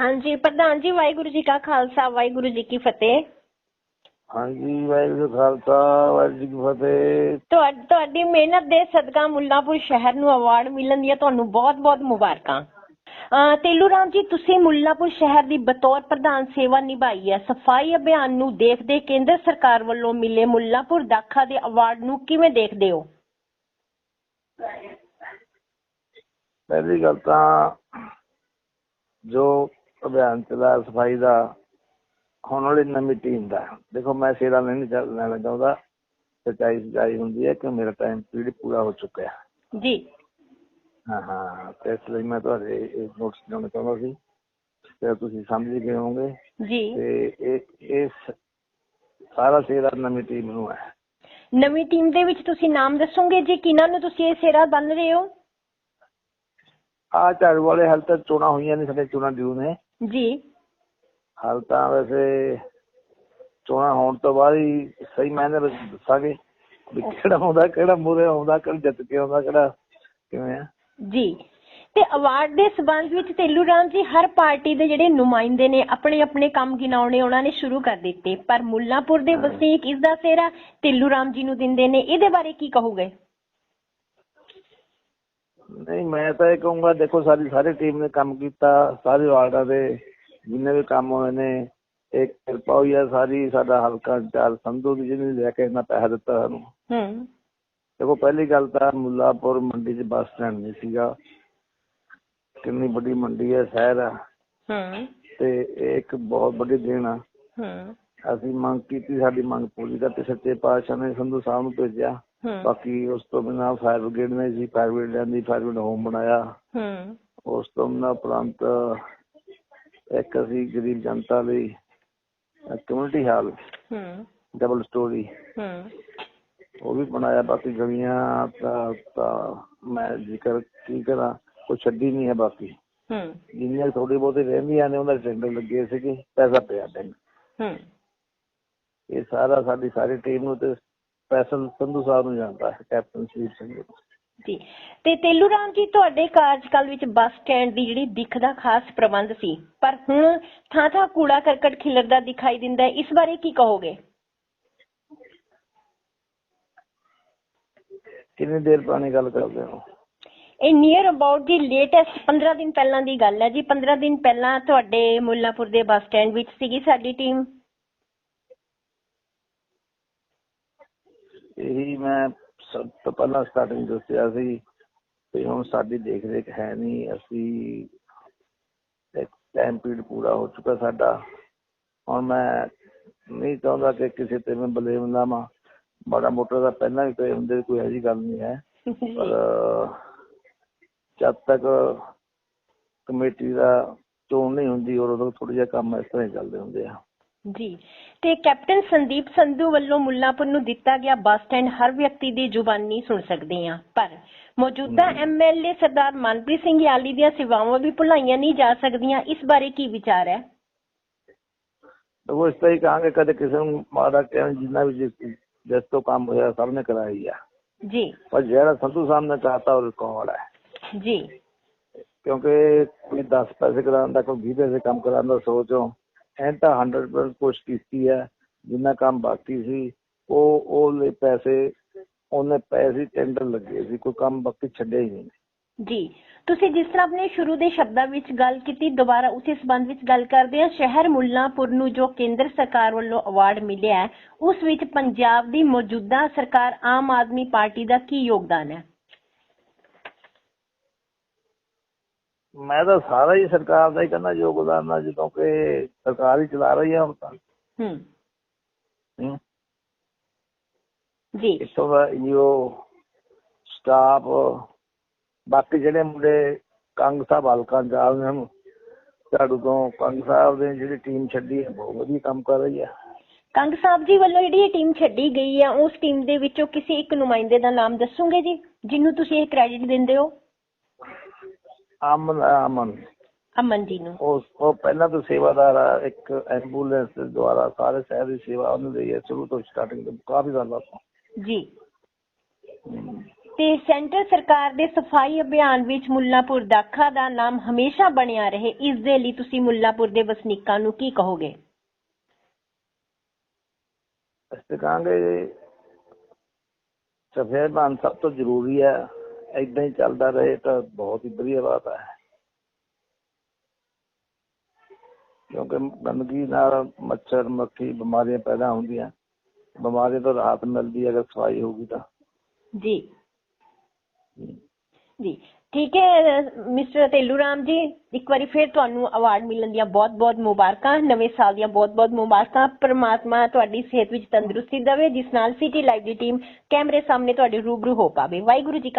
ਹਾਂਜੀ ਪ੍ਰਧਾਨ ਜੀ ਵਾਹਿਗੁਰੂ ਜੀ ਕਾ ਖਾਲਸਾ ਵਾਹਿਗੁਰੂ ਜੀ ਕੀ ਫਤਿਹ। ਹਾਂਜੀ ਵਾਹਿਗੁਰੂ ਖਾਲਸਾ ਵਾਹਿਗੁਰੂ ਜੀ ਕੀ ਫਤਿਹ। ਤੁਹਾ- ਤੁਹਾਡੀ ਮਿਹਨਤ ਦੇ ਸਦਕਾ ਮੁੱਲਾਪੁਰ ਸ਼ਹਿਰ ਨੂੰ ਅਵਾਰਡ ਮਿਲਣ ਦੀਆਂ ਤੁਹਾਨੂੰ ਬਹੁਤ-ਬਹੁਤ ਮੁਬਾਰਕਾਂ। ਅਹ ਤੇਲੂ ਰਾਮ ਜੀ ਤੁਸੀਂ ਮੁੱਲਾਪੁਰ ਸ਼ਹਿਰ ਦੀ ਬਤੌਰ ਪ੍ਰਧਾਨ ਸੇਵਾ ਨਿਭਾਈ ਹੈ। ਸਫ਼ਾਈ ਅਭਿਆਨ ਨੂੰ ਦੇਖਦੇ ਕੇਂਦਰ ਸਰਕਾਰ ਵੱਲੋਂ ਮਿਲੇ ਮੁੱਲਾਪੁਰ ਦਾਖਾ ਦੇ ਅਵਾਰਡ ਨੂੰ ਕਿਵੇਂ ਦੇਖਦੇ ਹੋ? ਪਹਿਲੀ ਗੱਲ ਤਾਂ ਜੋ ਅਭਿਆਨ ਚਲਾ ਸਫ਼ਾਈ ਦਾ ਹੁਣ ਵਾਲੀ ਨਵੀਂ ਟੀਮ ਦਾ। ਦੇਖੋ ਮੈਂ ਸੇਰਾ ਨਹੀਂ ਲੈਣਾ ਚਾਹੁੰਦਾ। ਸੱਚਾਈ ਸੱਚਾਈ ਹੁੰਦੀ ਹੈ ਕਿ ਮੇਰਾ ਟਾਈਮ ਪੀਰੀਅਡ ਪੂਰਾ ਹੋ ਚੁੱਕਿਆ। ਜੀ। ਹਾਂ ਹਾਂ ਤੇ ਇਸ ਲਈ ਮੈਂ ਤੁਹਾਡੇ ਇਹ ਨੋਟਿਸ ਦੇਣਾ ਚਾਹੁੰਦਾ ਸੀ। ਤੇ ਤੁਸੀਂ ਸਮਝ ਗਏ ਹੋਵੋਗੇ। ਜੀ। ਤੇ ਇਹ ਇਸ ਸਾਰਾ ਸੇਰਾ ਨਵੀਂ ਟੀਮ ਨੂੰ ਹੈ। ਨਵੀਂ ਟੀਮ ਦੇ ਵਿੱਚ ਤੁਸੀਂ ਨਾਮ ਦੱਸੋਗੇ? ਜੀ ਕਿਹਨਾਂ ਨੂੰ ਤੁਸੀਂ ਇਹ ਸੇਰਾ ਬੰਨ ਰਹੇ ਹੋ? ਆ ਝਾੜੂ ਵਾਲੇ ਹਾਲ ਤੱਕ ਚੋਣਾਂ ਹੋਈਆਂ ਨੇ ਸਾਡੇ ਚੋਣਾਂ ਡਿਊ ਨੇ। ਜੀ। ਹਾਲ ਤਾਂ ਵੈਸੇ ਚੋਣਾਂ ਹੋਣ ਤੋਂ ਬਾਅਦ ਹੀ ਸਹੀ ਮਾਇਨੇ ਵਿੱਚ ਦੱਸਾਂਗੇ ਵੀ ਕਿਹੜਾ ਆਉਂਦਾ ਕਿਹੜਾ ਮੂਰੇ ਆਉਂਦਾ ਕਿਹੜਾ ਜਿੱਤ ਕੇ ਆਉਂਦਾ ਕਿਹੜਾ ਕਿਵੇਂ ਆ। ਜੀ। ਤੇ ਅਵਾਰਡ ਦੇ ਸਬੰਧ ਵਿੱਚ ਤੇਲੂ ਰਾਮ ਜੀ ਹਰ ਪਾਰਟੀ ਦੇ ਜਿਹੜੇ ਨੁਮਾਇੰਦੇ ਨੇ ਆਪਣੇ ਆਪਣੇ ਕੰਮ ਗਿਣਾਉਣੇ ਉਹਨਾਂ ਨੇ ਸ਼ੁਰੂ ਕਰ ਦਿੱਤੇ। ਪਰ ਮੁੱਲਾਪੁਰ ਦੇ ਵਸਨੀਕ ਇਸ ਦਾ ਸਿਹਰਾ ਤੇਲੂ ਰਾਮ ਜੀ ਨੂੰ ਦਿੰਦੇ ਨੇ। ਇਹਦੇ ਬਾਰੇ ਕੀ ਕਹੋਗੇ? ਨਹੀਂ ਮੈਂ ਤਾਂ ਇਹ ਕਹੂੰਗਾ ਦੇਖੋ ਸਾਡੀ ਸਾਰੀ ਟੀਮ ਨੇ ਕੰਮ ਕੀਤਾ ਸਾਰੇ ਵਾਰਡਾਂ ਦੇ ਜਿੰਨੇ ਵੀ ਕੰਮ ਹੋਏ ਨੇ ਇੱਕ ਕਿਰਪਾ ਹੋਈ ਹੈ ਸਾਰੀ ਸਾਡਾ ਹਲਕਾ ਚਾਰ ਸੰਧੂ ਦੀ ਜਿਹਨੇ ਲੈ ਕੇ ਇੰਨਾ ਪੈਸਾ ਦਿੱਤਾ ਸਾਨੂੰ। ਹੂੰ। ਦੇਖੋ ਪਹਿਲੀ ਗੱਲ ਤਾਂ ਮੁੱਲਾਪੁਰ ਮੰਡੀ 'ਚ ਬੱਸ ਸਟੈਂਡ ਨਹੀਂ ਸੀਗਾ। ਕਿੰਨੀ ਵੱਡੀ ਮੰਡੀ ਹੈ ਸ਼ਹਿਰ ਆ। ਹੂੰ। ਤੇ ਇਹ ਇੱਕ ਬਹੁਤ ਵੱਡੀ ਦੇਣ ਆ। ਹੂੰ। ਅਸੀਂ ਮੰਗ ਕੀਤੀ ਸਾਡੀ ਮੰਗ ਪੂਰੀ ਕਰਤੀ। ਸੱਚੇ ਪਾਤਸ਼ਾਹ ਨੇ ਸੰਧੂ ਸਾਹਿਬ ਨੂੰ ਭੇਜਿਆ। ਬਾਕੀ ਉਸ ਤੋਂ ਬਿਨਾਂ ਫਾਇਰ ਬ੍ਰਿਗੇਡ ਨੇ ਸੀ ਫਾਇਰ ਬ੍ਰਿਗੇਡ ਦੀ ਫਾਇਰ ਬ੍ਰਿਗੇਡ ਹੋਮ ਬਣਾਇਆ। ਹੂੰ। ਉਸ ਤੋਂ ਬਿਨਾਂ ਉਪਰੰਤ ਇੱਕ ਅਸੀਂ ਗਰੀਬ ਜਨਤਾ ਲਈ ਕਮਿਊਨਿਟੀ ਹਾਲ ਹੂੰ। ਡਬਲ ਸਟੋਰੀ ਹੂੰ। ਉਹ ਵੀ ਬਣਾਇਆ। ਬਾਕੀ ਗਲੀਆਂ ਤਾਂ ਮੈਂ ਜ਼ਿਕਰ ਕੀ ਕਰਾਂ ਕੋਈ ਛੱਡੀ ਨਹੀਂ ਹੈ ਬਾਕੀ। ਹੂੰ। ਜਿੰਨੀਆਂ ਥੋੜੀ ਬਹੁਤੀ ਰਹਿੰਦੀਆਂ ਨੇ ਉਹਨਾਂ ਦੇ ਟੈਂਡਰ ਲੱਗੇ ਸੀਗੇ ਪੈਸਾ ਪਿਆ ਟੈਂਡਰ ਹੂੰ। ਇਹ ਸਾਰਾ ਸਾਡੀ ਸਾਰੀ ਟੀਮ ਨੂੰ ਤੇ ਸਪੈਸ਼ਲ ਸੰਧੂ ਸਾਹਿਬ ਨੂੰ ਜਾਂਦਾ ਹੈ ਕੈਪਟਨ ਸਲੀਪ ਸਿੰਘ। ਜੀ। ਤੇ ਤੇਲੂ ਰਾਮ ਜੀ ਤੁਹਾਡੇ ਕਾਰਜਕਾਲ ਵਿੱਚ ਬੱਸ ਸਟੈਂਡ ਦੀ ਜਿਹੜੀ ਦਿੱਖ ਦਾ ਖਾਸ ਪ੍ਰਬੰਧ ਸੀ ਪਰ ਹੁਣ ਥਾਂ ਥਾਂ ਕੂੜਾ ਕਰਕਟ ਖਿਲਰਦਾ ਦਿਖਾਈ ਦਿੰਦਾ ਹੈ ਇਸ ਬਾਰੇ ਕੀ ਕਹੋਗੇ? ਕਿੰਨੀ ਦੇਰ ਪੁਰਾਣੀ ਗੱਲ ਕਰਦੇ ਹੋ? ਇਹ ਨੀਅਰ ਅਬਾਊਟ ਦੀ ਲੇਟੈਸਟ 15 ਦਿਨ ਪਹਿਲਾਂ ਦੀ ਗੱਲ ਹੈ ਜੀ। 15 ਦਿਨ ਪਹਿਲਾਂ ਤੁਹਾਡੇ ਮੁੱਲਾਪੁਰ ਦੇ ਬੱਸ ਸਟੈਂਡ ਵਿੱਚ ਸੀਗੀ ਸਾਡੀ ਟੀਮ। ਇਹੀ ਮੈਂ ਸਭ ਤੋਂ ਪਹਿਲਾਂ ਸਟਾਰਟਿੰਗ ਦੱਸਿਆ ਸੀ ਤੇ ਹੁਣ ਸਾਡੀ ਦੇਖ ਰੇਖ ਹੈ ਨਹੀਂ, ਅਸੀਂ ਟਾਈਮ ਪੀਰੀਅਡ ਪੂਰਾ ਹੋ ਚੁੱਕਾ ਸਾਡਾ। ਹੁਣ ਮੈਂ ਨਹੀਂ ਚਾਹੁੰਦਾ ਕਿ ਕਿਸੇ ਤੇ ਮੈਂ ਬਲੇਮ ਲਾਵਾਂ ਬੜਾ ਮੋਟਾ ਦਾ ਪਹਿਲਾਂ ਵੀ ਕੋਈ ਹੁੰਦੇ ਕੋਈ ਐਸੀ ਗੱਲ ਨਹੀਂ ਹੈ। ਪਰ ਜਦ ਤੱਕ ਕਮੇਟੀ ਦਾ ਚੋਣ ਨਹੀਂ ਹੁੰਦੀ ਔਰ ਉਦੋਂ ਥੋੜਾ ਜਿਹਾ ਕੰਮ ਇਸ ਤਰ੍ਹਾਂ ਹੀ ਚੱਲਦੇ ਹੁੰਦੇ ਆ। ਜੀ। ਤੇ ਕੈਪਟਨ ਸੰਦੀਪ ਸੰਧੂ ਵੱਲੋਂ ਮੁੱਲਾਪੁਰ ਨੂੰ ਦਿੱਤਾ ਗਿਆ ਬੱਸ ਸਟੈਂਡ ਹਰ ਵਿਅਕਤੀ ਦੀ ਜ਼ੁਬਾਨੀ ਸੁਣ ਸਕਦੇ ਹਾਂ। ਪਰ ਮੌਜੂਦਾ ਐਮਐਲਏ ਸਰਦਾਰ ਮਨਪ੍ਰੀਤ ਸਿੰਘ ਯਾਲੀ ਦੀਆਂ ਸੇਵਾਵਾਂ ਵੀ ਭੁਲਾਈਆਂ ਨਹੀਂ ਜਾ ਸਕਦੀਆਂ। ਇਸ ਬਾਰੇ ਕੀ ਵਿਚਾਰ ਹੈ? ਉਹ ਇਸ ਤਰ੍ਹਾਂ ਹੀ ਕਹਾਂਗੇ ਕਦੇ ਕਿਸੇ ਨੂੰ ਮਾੜਾ ਕਹਿਣ ਜਿੰਨਾ ਵੀ ਜਿਸ ਜਿਸ ਤੋਂ ਕੰਮ ਹੋਇਆ ਸਭ ਨੇ ਕਰਾਈ ਆ। ਜੀ। ਪਰ ਜਿਹੜਾ ਸੰਧੂ ਸਾਹਿਬ ਨੇ ਚਾਹਤਾ ਉਹ ਰਿਕਾਰਡ ਹੈ। ਜੀ। ਕਿਉਂਕਿ ਕੋਈ 10 ਪੈਸੇ ਕਰਾਉਣ ਦਾ ਕੋਈ 20 ਪੈਸੇ ਕੰਮ ਕਰਾਉਣ ਦਾ ਸੋਚੋ ਐਂ ਤਾਂ 100% ਕੋਸ਼ਿਸ਼ ਕੀਤੀ ਹੈ, ਜਿੰਨਾ ਕੰਮ ਬਾਕੀ ਸੀ, ਉਹ ਉਹ ਪੈਸੇ, ਉਹਨੇ ਪੈਸੇ ਟੈਂਡਰ ਲੱਗੇ ਸੀ, ਕੋਈ ਕੰਮ ਬਾਕੀ ਛੱਡਿਆ ਹੀ ਨਹੀਂ। ਜੀ, ਤੁਸੀਂ ਜਿਸ ਤਰ੍ਹਾਂ ਆਪਣੇ ਸ਼ੁਰੂ ਦੇ ਸ਼ਬਦਾਂ ਵਿੱਚ ਗੱਲ ਕੀਤੀ, ਦੁਬਾਰਾ ਉਸੇ ਸੰਬੰਧ ਵਿੱਚ ਗੱਲ ਕਰਦੇ ਹਾਂ, ਸ਼ਹਿਰ ਮੁੱਲਾਂਪੁਰ ਨੂੰ ਜੋ ਕੇਂਦਰ ਸਰਕਾਰ ਵੱਲੋਂ ਅਵਾਰਡ ਮਿਲਿਆ ਹੈ, ਉਸ ਵਿੱਚ ਪੰਜਾਬ ਦੀ ਮੌਜੂਦਾ ਸਰਕਾਰ ਆਮ ਆਦਮੀ ਪਾਰਟੀ ਦਾ ਕੀ ਯੋਗਦਾਨ ਹੈ? ਮੈਂ ਤਾਂ ਸਾਰਾ ਹੀ ਸਰਕਾਰ ਦਾ ਹੀ ਕਹਿੰਦਾ ਯੋਗਦਾਨ ਆ ਜਦੋਂ ਕਿ ਸਰਕਾਰ ਹੀ ਚਲਾ ਰਹੀ ਹੈ ਹੁਣ ਤਾਂ। ਹੂੰ। ਜੀ। ਇੱਥੋਂ ਦਾ ਜੋ ਸਟਾਫ ਬਾਕੀ ਜਿਹੜੇ ਮੁੰਡੇ ਕੰਗ ਸਾਹਿਬ ਹਲਕਾ ਜਾਲ ਨੇ ਹਨ ਝਾੜੂ ਤੋਂ ਕੰਗ ਸਾਹਿਬ ਦੇ ਜਿਹੜੀ ਟੀਮ ਛੱਡੀ ਹੈ ਬਹੁਤ ਵਧੀਆ ਕੰਮ ਕਰ ਰਹੀ ਹੈ। ਕੰਗ ਸਾਹਿਬ ਜੀ ਵੱਲੋਂ ਜਿਹੜੀ ਇਹ ਟੀਮ ਛੱਡੀ ਗਈ ਹੈ ਉਸ ਟੀਮ ਦੇ ਵਿੱਚੋਂ ਕਿਸੇ ਇੱਕ ਨੁਮਾਇੰਦੇ ਦਾ ਨਾਮ ਦੱਸੋਗੇ ਜੀ ਜਿਹਨੂੰ ਤੁਸੀਂ ਇਹ ਕ੍ਰੈਡਿਟ ਦਿੰਦੇ ਹੋ? ਅਮਨ ਅਮਨ। ਅਮਨ ਜੀ ਨੂੰ। ਉਹ ਉਹ ਪਹਿਲਾਂ ਤੋਂ ਸੇਵਾਦਾਰ ਆ ਇੱਕ ਐਂਬੂਲੈਂਸ ਦੇ ਦੁਆਰਾ ਸਾਰੇ ਸ਼ਹਿਰ ਦੀ ਸੇਵਾ ਉਹਨੇ ਲਈ ਹੈ ਸ਼ੁਰੂ ਤੋਂ ਸਟਾਰਟਿੰਗ ਤੋਂ ਕਾਫੀ ਸਾਲਾਂ ਤੋਂ ਜੀ। ਤੇ ਸੈਂਟਰ ਸਰਕਾਰ ਦੇ ਸਫ਼ਾਈ ਅਭਿਆਨ ਵਿੱਚ ਮੁੱਲਾਪੁਰ ਦਾਖਾ ਦਾ ਨਾਮ ਹਮੇਸ਼ਾ ਬਣਿਆ ਰਹੇ ਇਸ ਦੇ ਲਈ ਤੁਸੀਂ ਮੁੱਲਾਪੁਰ ਦੇ ਵਸਨੀਕਾਂ ਨੂੰ ਕੀ ਕਹੋਗੇ? ਅਸੀਂ ਕਹਾਂਗੇ ਸਫੇਦ ਬਾਨ ਸਭ ਤੋਂ ਜ਼ਰੂਰੀ ਹੈ। ਏਦਾਂ ਹੀ ਚੱਲਦਾ ਰਹੇ ਤਾਂ ਬਹੁਤ ਹੀ ਵਧੀਆ ਬਾਤ ਹੈ। ਕਿਉਂਕਿ ਗੰਦਗੀ ਨਾਲ ਮੱਛਰ ਮੱਖੀ ਬਿਮਾਰੀਆਂ ਪੈਦਾ ਹੁੰਦੀਆਂ। ਬਿਮਾਰੀਆਂ ਤੋਂ ਰਾਹਤ ਮਿਲਦੀ ਅਗਰ ਸਫ਼ਾਈ ਹੋਊਗੀ ਤਾਂ। ਜੀ। ਜੀ। ਠੀਕ ਹੈ ਮਿਸਟਰ ਤੇਲੂ ਰਾਮ ਜੀ ਇੱਕ ਵਾਰੀ ਫਿਰ ਤੁਹਾਨੂੰ ਅਵਾਰਡ ਮਿਲਣ ਦੀਆਂ ਬਹੁਤ-ਬਹੁਤ ਮੁਬਾਰਕਾਂ ਨਵੇਂ ਸਾਲ ਦੀਆਂ ਬਹੁਤ-ਬਹੁਤ ਮੁਬਾਰਕਾਂ। ਪ੍ਰਮਾਤਮਾ ਤੁਹਾਡੀ ਸਿਹਤ ਵਿੱਚ ਤੰਦਰੁਸਤੀ ਦੇਵੇ ਜਿਸ ਨਾਲ ਸਿਟੀ ਲਾਈਵ ਦੀ ਟੀਮ ਕੈਮਰੇ ਸਾਹਮਣੇ ਤੁਹਾਡੇ ਰੂਬਰੂ ਹੋ ਪਾਵੇ। ਵਾਹਿਗੁਰੂ ਜੀ